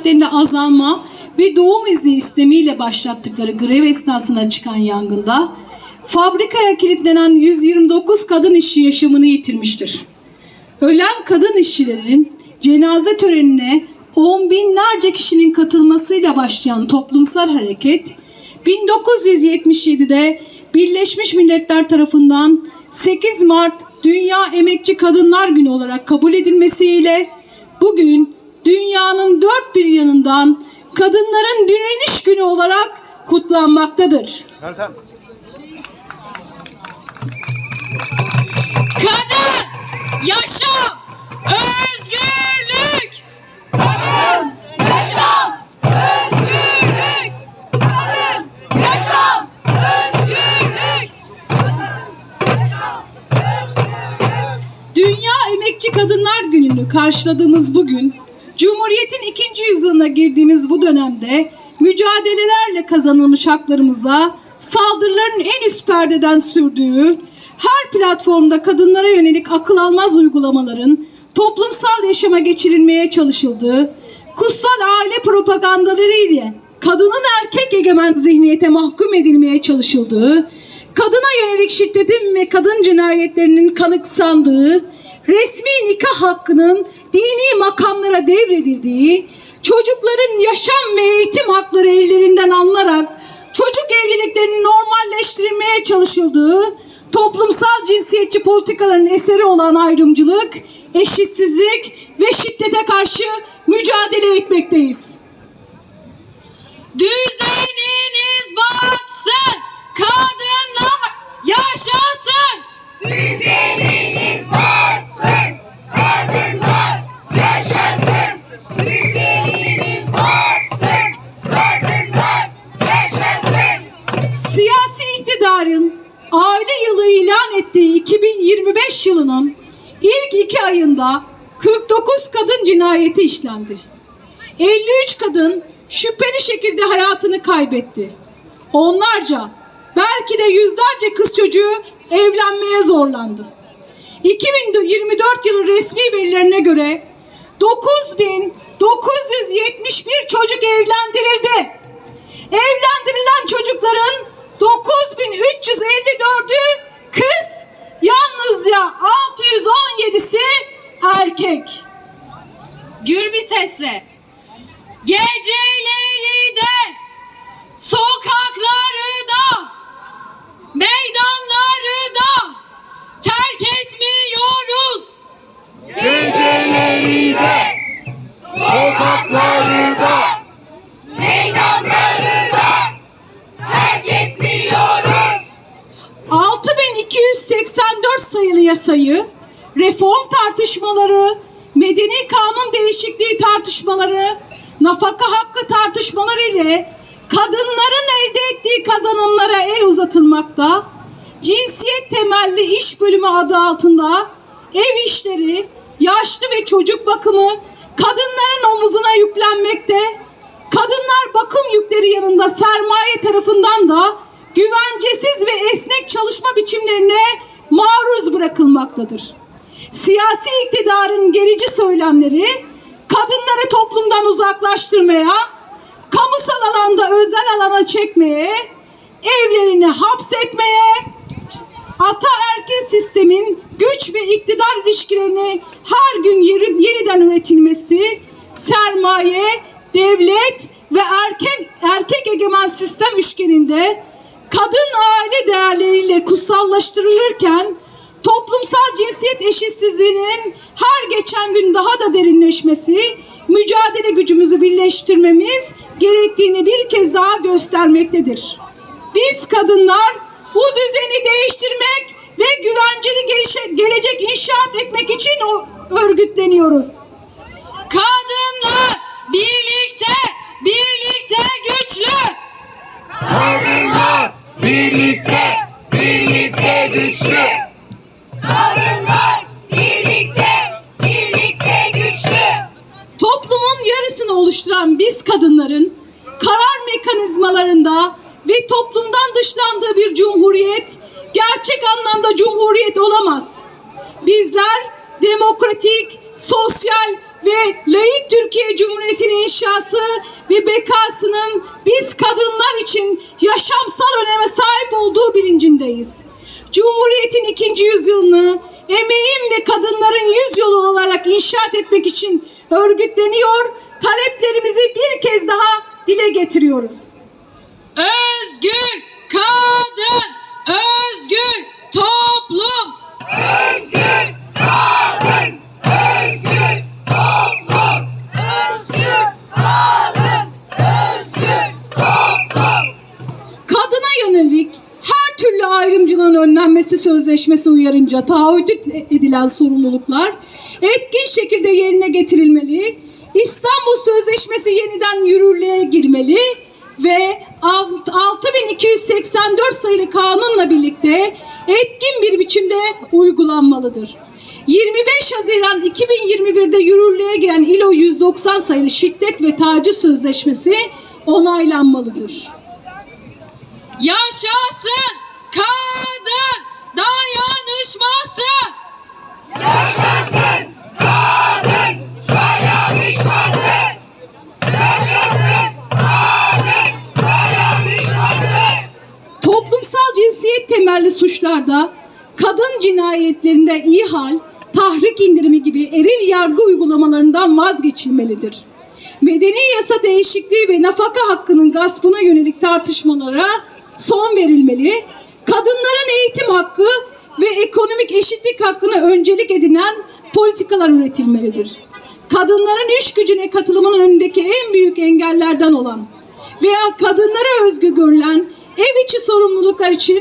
saatlerinde azalma ve doğum izni istemiyle başlattıkları grev esnasında çıkan yangında fabrikaya kilitlenen 129 kadın işçi yaşamını yitirmiştir. Ölen kadın işçilerin cenaze törenine on binlerce kişinin katılmasıyla başlayan toplumsal hareket 1977'de Birleşmiş Milletler tarafından 8 Mart Dünya Emekçi Kadınlar Günü olarak kabul edilmesiyle bugün dünyanın dört bir yanından kadınların direniş günü olarak kutlanmaktadır. Kadın, yaşam, özgürlük. Kadın, yaşam, özgürlük. Kadın, yaşam, özgürlük. Dünya Emekçi Kadınlar Günü'nü karşıladığımız bugün, Cumhuriyet'in ikinci yüzyılına girdiğimiz bu dönemde mücadelelerle kazanılmış haklarımıza saldırıların en üst perdeden sürdüğü, her platformda kadınlara yönelik akıl almaz uygulamaların toplumsal yaşama geçirilmeye çalışıldığı, kutsal aile propagandaları ile kadının erkek egemen zihniyete mahkum edilmeye çalışıldığı, kadına yönelik şiddetin ve kadın cinayetlerinin kanıksandığı, resmi nikah hakkının dini makamlara devredildiği, çocukların yaşam ve eğitim hakları ellerinden alınarak çocuk evliliklerinin normalleştirilmeye çalışıldığı, toplumsal cinsiyetçi politikaların eseri olan ayrımcılık, eşitsizlik ve şiddete karşı mücadele etmekteyiz. 2025 yılının ilk iki ayında 49 kadın cinayeti işlendi. 53 kadın şüpheli şekilde hayatını kaybetti. Onlarca, belki de yüzlerce kız çocuğu evlenmeye zorlandı. 2024 yılı resmi verilerine göre 9971 çocuk evlendirildi. Evlendirilen çocukların 9354'ü kız, yalnızca 617'si erkek. Gür bir sesle. Geceleri de, sokakları da, meydanları da terk etmiyoruz. Geceleri de, sokakları da, meydanları da terk etmiyoruz. 6284 sayılı yasayı, reform tartışmaları, medeni tartışmaları, nafaka hakkı tartışmaları ile kadınların elde ettiği kazanımlara el uzatılmakta, cinsiyet temelli iş bölümü adı altında ev işleri, yaşlı ve çocuk bakımı kadınların omuzuna yüklenmekte, kadınlar bakım yükleri yanında sermaye tarafından da güvencesiz ve esnek çalışma biçimlerine maruz bırakılmaktadır. Siyasi iktidarın gerici söylemleri kadınları toplumdan uzaklaştırmaya, kamusal alanda özel alana çekmeye, evlerini hapsetmeye, ataerkil sistemin güç ve iktidar ilişkilerini her gün yeri- yeniden üretilmesi, sermaye, devlet ve erkek, erkek egemen sistem üçgeninde kadın aile değerleriyle kutsallaştırılırken toplumsal cinsiyet eşitsizliğinin her geçen gün daha da derinleşmesi, mücadele gücümüzü birleştirmemiz gerektiğini bir kez daha göstermektedir. Biz kadınlar bu düzeni değiştirmek ve güvenceli gelecek inşaat etmek için örgütleniyoruz. Kadınlar oluşturan biz kadınların karar mekanizmalarında ve toplumdan dışlandığı bir cumhuriyet gerçek anlamda cumhuriyet olamaz. Bizler demokratik, sosyal, ve layık Türkiye Cumhuriyeti'nin inşası ve bekasının biz kadınlar için yaşamsal öneme sahip olduğu bilincindeyiz. Cumhuriyetin ikinci yüzyılını emeğin ve kadınların yüzyılı olarak inşaat etmek için örgütleniyor, taleplerimizi bir kez daha dile getiriyoruz. Özgür kadın, özgür toplum. Özgür kadın, özgür toplum. Özgür kadın, özgür toplum. kadına yönelik her türlü ayrımcılığın önlenmesi sözleşmesi uyarınca taahhüt edilen sorumluluklar etkin şekilde yerine getirilmeli. İstanbul Sözleşmesi yeniden yürürlüğe girmeli ve 6284 sayılı kanunla birlikte etkin bir biçimde uygulanmalıdır. 25 Haziran 2021'de yürürlüğe giren İLO 190 sayılı şiddet ve taciz sözleşmesi onaylanmalıdır. Yaşasın kadın dayanışması. Yaşasın temelli suçlarda kadın cinayetlerinde ihal, tahrik indirimi gibi eril yargı uygulamalarından vazgeçilmelidir. Medeni yasa değişikliği ve nafaka hakkının gaspına yönelik tartışmalara son verilmeli. Kadınların eğitim hakkı ve ekonomik eşitlik hakkına öncelik edinen politikalar üretilmelidir. Kadınların iş gücüne katılımının önündeki en büyük engellerden olan veya kadınlara özgü görülen ev içi sorumluluklar için